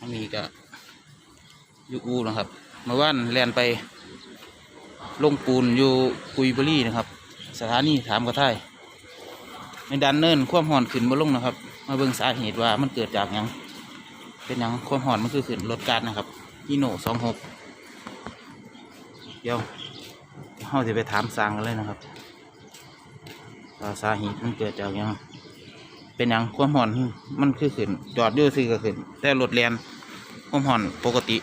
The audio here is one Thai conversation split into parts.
อันนี้ก็อยู่อูนะครับเมื่านแลนไปลงปูนอยู่กุยบุรีนะครับ สถานีถามกระท่ายในดันเนินความห่อนขึ้นมาลงนะครับ มาเบิ่งสาเหตุว่ามันเกิดจากยังเป็นยังความห่อนมันคือขึ้นรถการนะครับฮีโน่สองหกเดี๋ยวเราจะไปถามสางกันเลยนะครับสาเหตุมันเกิดจากยัง เป็นหยังความห่อนมันคือขึ้นจอดอยู่ซื่อก็ขึ้น แต่รถแลนความห่อนปกติ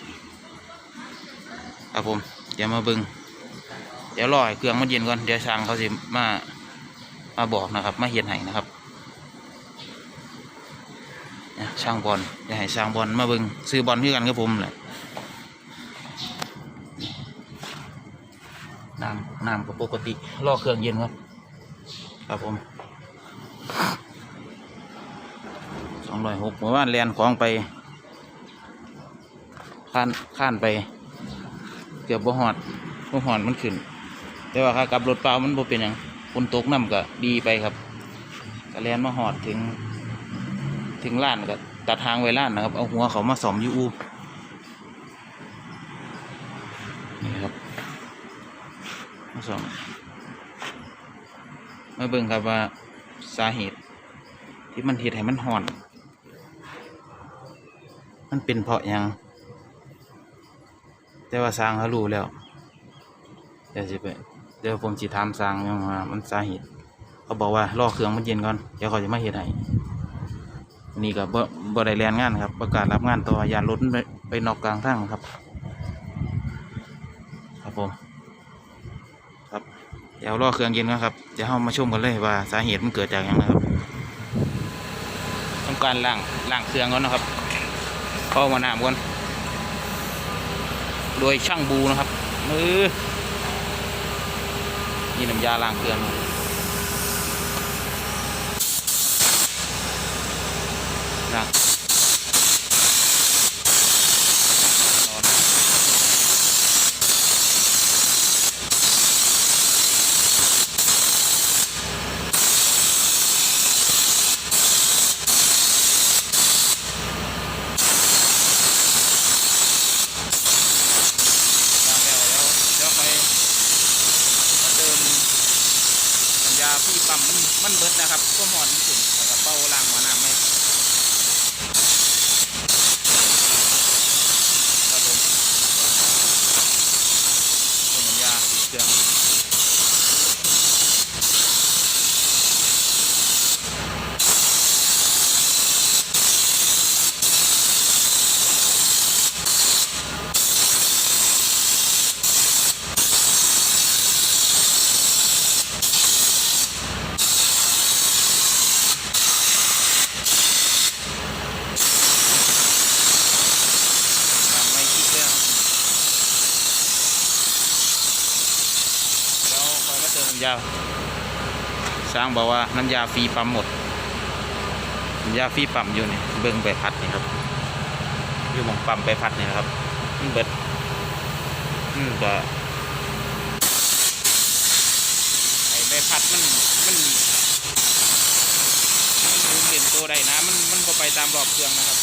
ครับผมเดี๋ยวมาบิงเดี๋ยวรอให้เครื่องมันเย็นก่อนเดี๋ยวช่างเขาสิมามาบอกนะครับ มาเห็นให้นะครับช่างบอลเดี๋ยวให้ช่างบอลมาบิงซื้อบอลคือกันครับผมแหละน้ำน้ำก็ปกติรอเครื่องเย็นครับครับผม สองร้อยหกเมื่อวานแลนของไปข้านข้านไป เกือบบ่หอดบ่หอดมันขึ้น แต่ว่าค่ากลับรถเปล่ามันบ่เป็นหยังฝนตกน้ำก็ดีไปครับก็แลนมาหอดถึง ถึงล้านก็ตัดทางไว้ล้านนะครับ เอาหัวเขามาสอมยูอูนี่ครับมาสอมมาเบิ่งครับว่าสาเหตุที่มันเหตุให้มันห่อน มันเป็นเพราะยัง แต่ว่าสร้างเขารู้แล้วเดี๋ยวจะไปเดี๋ยวผมจะถามสร้างยังว่ามันสาเหตุเขาบอกว่ารอเครื่องมันเย็นก่อนเดี๋ยวเขาจะมาเฮ็ดให้นี่ก็บ่บ่ได้แลนงานครับ ประกาศรับงานต่อยานรถไปไปนอกกลางทางครับ ครับผมครับเดี๋ยวรอเครื่องเย็นก่อนครับเดี๋ยวเรามาชมกันเลยว่าสาเหตุมันเกิดจากยังนะครับ ต้องการล้างล้างเครื่องก่อนนะครับ เข้ามาน้ำก่อนโดยช่างบูนะครับมือนี่น้ำยาล้างเครื่องล้างนอนล้างแล้วแล้วเดี๋ยวไปมาเติมน้ำยาพี่ปั๊มมันมันเบิดนะครับก็หอนมันขึ้นแล้วก็เป่าล้างหมอน้ำไหมครับผมต้นน้ำยาสีเครื่อง ยังไม่คิดเรื่องแล้วคอยมาเติม น้ำยาสร้างบอกว่าน้ำยาฟรีปั๊มหมดน้ำยาฟรีปั๊มอยู่นี่เบิ้งใบพัดนี่ครับอยู่มองปั๊มใบพัดนี่นะครับมันเบิดอืมก็ไอใบพัดมันมันมันหมุนเปลี่ยนตัวได้นะมันมันบ่ไปตามรอบเครื่องนะครับ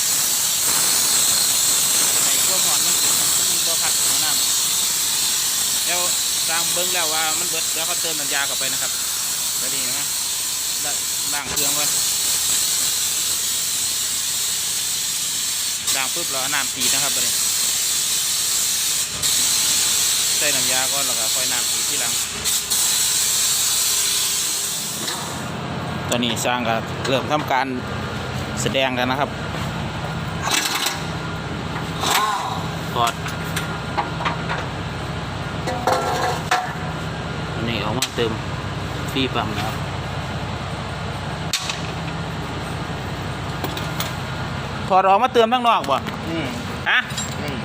ไอ้พวหอนมันมันบ่พัดหัวน้ำแล้ว สร้างเบิ้งแล้วว่ามันเบิดแล้วเขาเติมน้ำยาเข้าไปนะครับแล้วนี่นะละล้างเครื่องก่อนล้างปุ๊บเราเอาน้ำตีนะครับไปเลยใส่น้ำยาก่อนแล้วก็ค่อยน้ำตีที่หลังตอนนี้สร้างก็เริ่มทำการแสดงกันนะครับถอด นนี้เอามาเติมฟรีปั๊มนะครับถอดออกมาเติมข้างนอกบ่อืมฮะอืม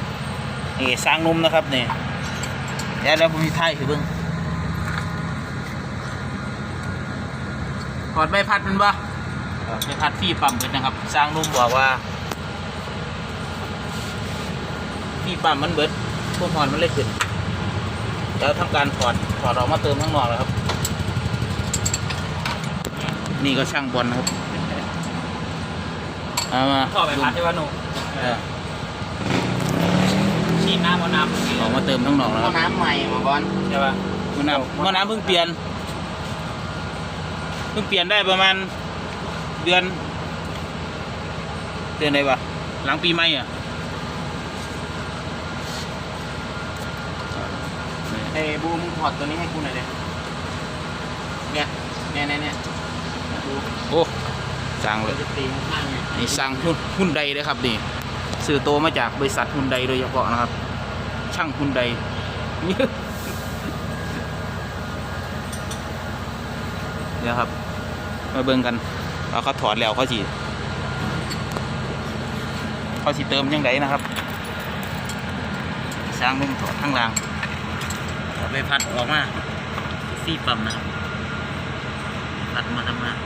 นี่สร้างนุ่มนะครับนี่เดี๋ยวแล้วผมมีไทยคือเบิ้งถอดใบพัดมันบ่ใบพัดฟรีปั๊มเป็นนะครับ สร้างนุ่มบอกว่าฟรีปั๊มมันเบิดพวกหอนมันเลยขึ้น แล้วทำการถอดถอดออกมาเติมข้างนอกแล้วครับ นี่ก็ช่างบอลนะครับเอามาพ่อไปพัดที่ว่าหนูเออฉีดน้ำเอาน้ำออกมาเติมข้างนอกแล้วคเอารับน้ำใหม่มาบอลใช่ป่ะหม้อน้ำหม้อน้ำเพิ่งเปลี่ยนเพิ่งเปลี่ยนได้ประมาณเดือน เดือนไหนวะหลังปีใหม่อะ อ้บูมถอดตัวนี้ให้กูหน่อยดิเนี่ยเนี่ยเนี่ยเนี่ยดูโอ้สั่งเลเรายจะตีข้างๆเนี่ยนี่สั่งหุ้นหุ้นใดเลยครับนี่ซื้อโตวมาจากบริษัทหุ้นใดโดยเฉพาะนะครับ ช่างหุ้นใดนี่เดี๋ยวครับ มาเบิ่งกันว่าเขาถอดแล้วเขาจีเขาสิเติมยังไงนะครับสร้างลงถอดข้างล่างถอด ใบพัดออกมาซี่ปั๊มนะครับพัดมาทำงาน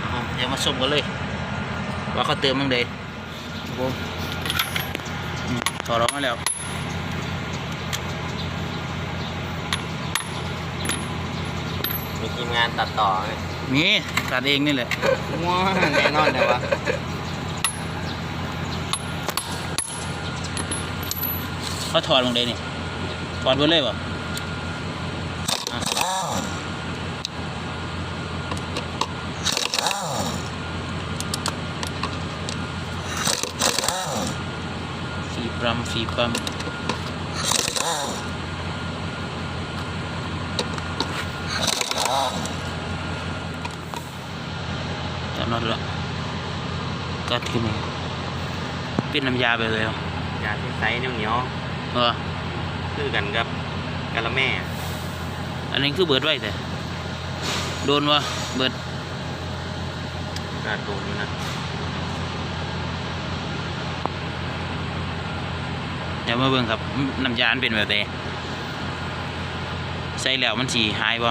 ครับผมเดี๋ยวมาชมกันเลย ว่าเขาเติมยังไงครับผมอืมถอดออกมาแล้วมีทีมงานตัดต่อไหมนี่ตัดเองนี่แหละว้าแน่นอนเลยวะ เขาถอดลงเลยนี่ถอดไปเลยป่ะฟีบรัมฟีบัมจับน็อตล้วกัดขึ้นมาเป็นน้ำยาไปเลยเหรอยาที่ไซส์เหนียว เออๆคือกันกับกะละแม่ อันนี้คือเบิดไว้แต่โดนวะเบิดกระโดดอยู่นะเดี๋ยวมาเบิ่งครับน้ำยาอันเป็นแบบใดใส่แล้วมันสีหายบ่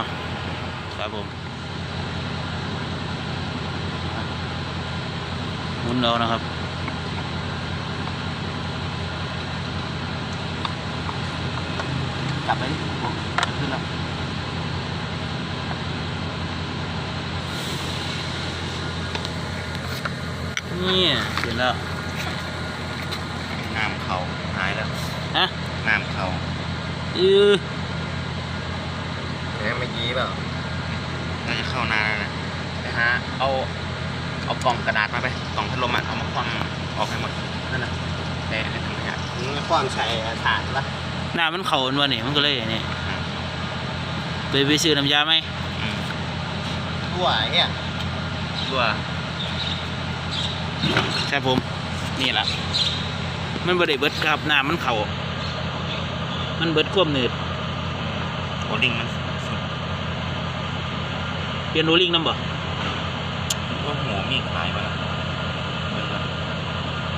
ครับผมหมุนเอานะครับ กลับไปดิโอ้ขึ้นแล้วนี่เสร็จแล้วน้ำเขาหายแล้วฮะน้ำเขาอือเอ๊ะเมื่อกี้เปล่าน่าจะเข้านานแล้วนะไปหาเอาเอากล่องกระดาษมาไปกล่องพัดลมอะเอามาคว่ำออกให้หมดนั่นแหละแต่ให้ถังขยะนี่คว่ำใส่ถาดละ หน้ามันเข่าอันวะนี่มันก็เลยนี่ไปไปซื้อน้ำยาไหมทั่วเนี่ยตัวครับผม นี่แหละมันบ่ได้เบิดครับน้ำมันเข่ามันเบิดควบหนืดโอลิงมันสุดเปลี่ยนโรลลิ่งน้ำบ่ก็หมูมีขายมาแล้วเบิ่งก่อน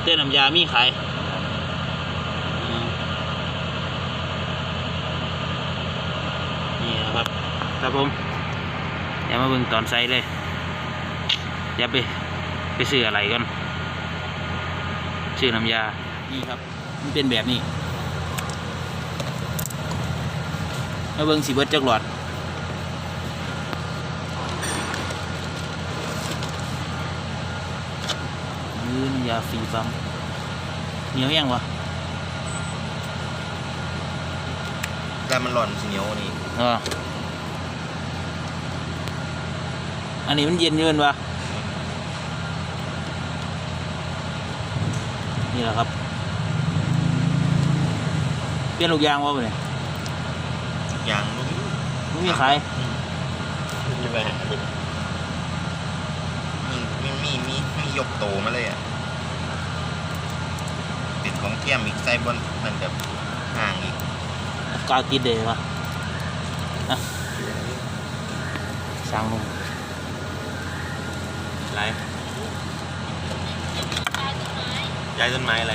เต้นน้ำยามีขายอืมนี่นะครับ ครับผมเดี๋ยวมาเบิ่งตอนใส่เลยเดี๋ยวไปไปซื้ออะไรก่อนซื้อน้ำยา นี่ครับ มันเป็นแบบนี้มาเบิ่งสีเบิดจักหลอดยืนยาฟรีปั๊มเหนียวยังวะแต่มันหล่อนเหนียวนี่เออ อันนี้มันเย็นเยินวะนี่แหละครับ เปลี่ยนลูกยางวะเนี่ยยางลูกไม่มีขายมีไปหาดิมีมีมีมีมียกโตมาเลยอะเป็นของเทียมอีกไซบนมันแบบห่างอีกกาวติดเดยวะอะสร้างลง ไรย้ายต้นไม้อะไร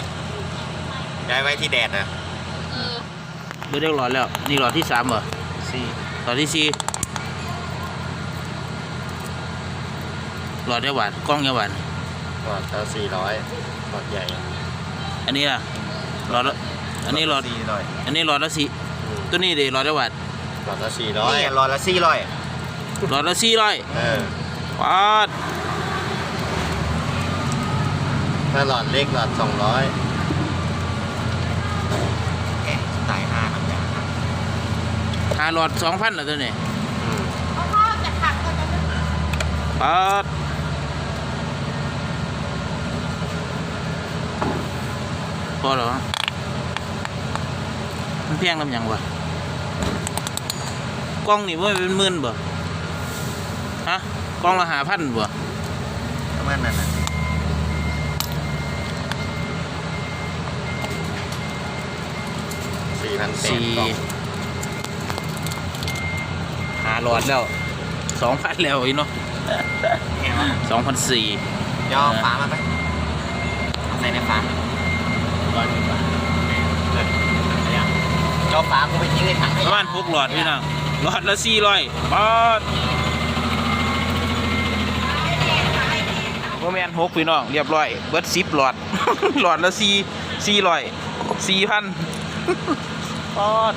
ย้ายไว้ที่แดดอะเบิดเรียกหลอดแล้ว นี่หลอดที่สามเหรอสี่หลอดที่สี่หลอดได้หวานกล้องยาหวานกว่าเท่าสี่ร้อยกว่าใหญ่ อันนี้ล่ะหลอดละอันนี้หลอดสี่ร้อยอันนี้หลอดละสี่ตัวนี้เดหลอดได้หวานหลอดละสี่ร้อยนี่หลอดละสี่ร้อยหลอดละสี่ร้อยเออปาด ถ้าหลอดเล็กหลอดสองร้อยแอะสายห้าน้ำยาหาหลอดสองพันเหรอตัวนี้อืมเพราะพ่อจะขับก็จะไม่ปัดพอเหรอมันเพียงลำยังวะกล้องนี่ว่าเป็นหมื่นบ่ฮะกล้องละหาพันบ่ประมาณนั้นนะ สี่พันสี่หาหลอดแล้วสองพันแล้วอีเนาะสองพันสี่ย่อฟ้ามาไหมเอาใส่ในฟ้าร้อยหนึ่งบาทย่อฟ้ากูไปทิ้งในถังขประยะมาณหกหลอดพี่น้องหลอดละสี่ร้อยปัดโมแมนหกพี่น้องเรียบร้อย เบิดสิบหลอด หลอดละสี่สี่ร้อยสี่พัน ปัด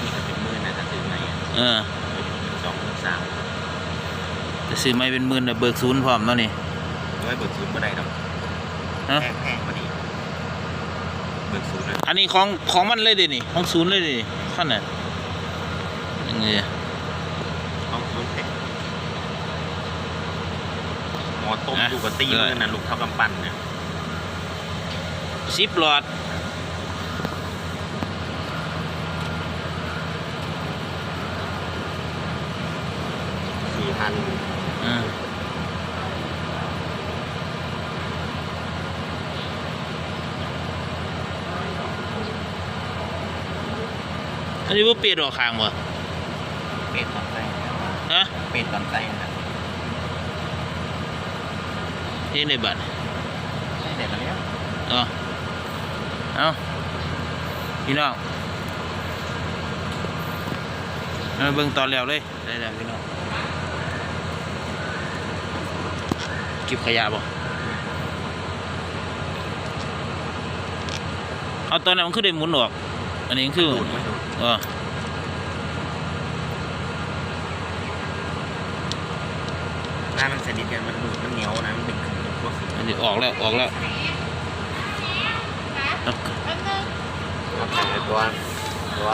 นี่ก็เป็นมือนะจะซื้อไหมเออสองสามจะซื้อไม่เป็นหมื่นน่ะเบิกศูนย์พร้อมเนาะนี่ร้อยเบิกศูนย์ก็ได้ดอกฮะแพงแพงพอดีเบิกศูนย์เลยอันนี้ของของมันเลยเดินี่ของศูนย์เลยเดิขั้นน่ะยังไงต้องศูนย์แพงหมอต้มอยู่กับตีมือน่ะลูกเท่ากำปั้นเนี่ย สิบหลอด พันอืมอันนี้ว่าเปลี่ยนออกข้างบ่เป็ดตอนไส้ฮะเป็ดตอนไส้นะเฮ็ดในบัตรใช่เด็ดแล้วเนี่ยเอ๋อเอาพี่น้องมาเบิ่งตอนแล้วเลยได้แล้วพี่น้อง ก็บขยะบ่เอาตอนนั้นมันคือได้หมุนออก อันนี้คือดูดไม่ดูดเออถ้ามันสนิทกันมันดูดมันเหนียวนะมันเป็นพวกอันนี้ออกแล้วออกแล้วนะเอาแป๊บนึงตัวตัว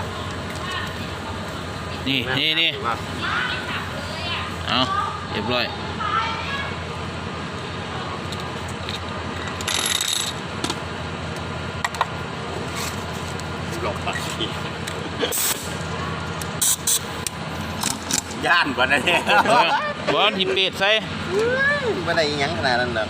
นี่นี่นี่เอาเรียบร้อย หลบปักที ย่านกว่านั้นเนี่ยเออบอลที่เป็ดใส่ไม่ได้ยังขนาดนั้นหรอก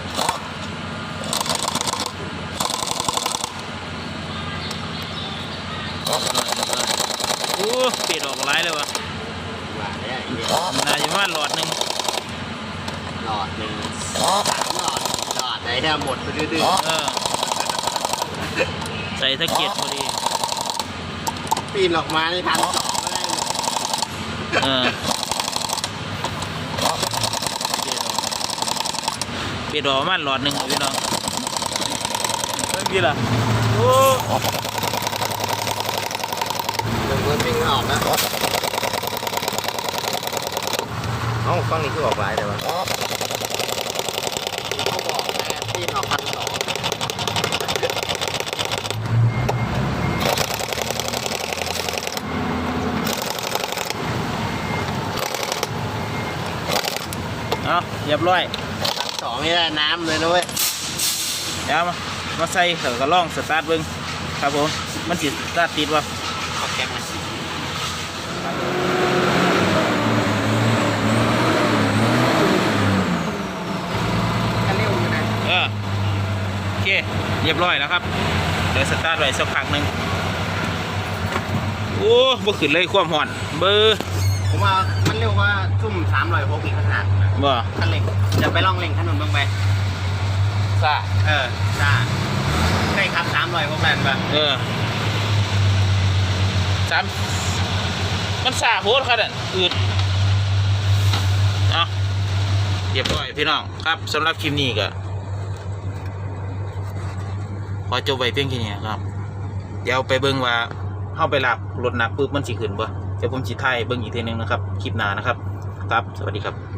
โอ้เป็ดออกหลายเลยวะว่าเนี่ยไอ้เนี่ยน่าจะประมาณหลอดหนึ่งหลอดหนึ่งสามหลอดหลอดไหนเนี่ยหมดไปดื้อเออใส่ตะเกียบพอดีๆ ปีนออกมานี่พันสองก็ได้เลยเออเป็ดออกประมาณหลอดหนึ่งเอาพี่น้องเมื่อกี้ล่ะโอ้เริ่มเริ่มวิ่งไม่ออกแล้วเอ้าฟังนี้คือออกหลายแต่ว่าเขาบอกแม่ปีนออกพันสอง เอาเรียบร้อยพันสองนี่ได้น้ำเลยนะเว้ยเดี๋ยวมามาใส่เถอะก็ล่องสตาร์ทเบิ้งครับผมมันสิสตาร์ทติดวะเอาแก๊สมาก็เร็วอยู่นะเออโอเคเรียบร้อยแล้วครับเดี๋ยวสตาร์ทไว้สักพักหนึ่งโอ้บ่ขึ้นเลยความห่อน เบอร์ผมว่ามันเร็วกว่าซุ่มสามร้อยหกอีกขนาดนะบ่คันเร่งจะไปลองเร่งถนนเบ้างไปซ่าเออจ้าได้ครับสามร้อยหกนั่นปะเออสามมันซ่าโพดครับนั่นอืดเอาเรียบร้อยพี่น้องครับสำหรับคลิปนี้ก็ขอจบไว้เพียงแค่นี้ครับ เดี๋ยวไปเบิ่งว่าเข้าไปหลับรถหนักปุ๊บมันสิขึ้นบ่ เดี๋ยวผมจิตไทยเบิ้งอีกทีนึงนะครับ คลิปหน้านะครับ ครับ สวัสดีครับ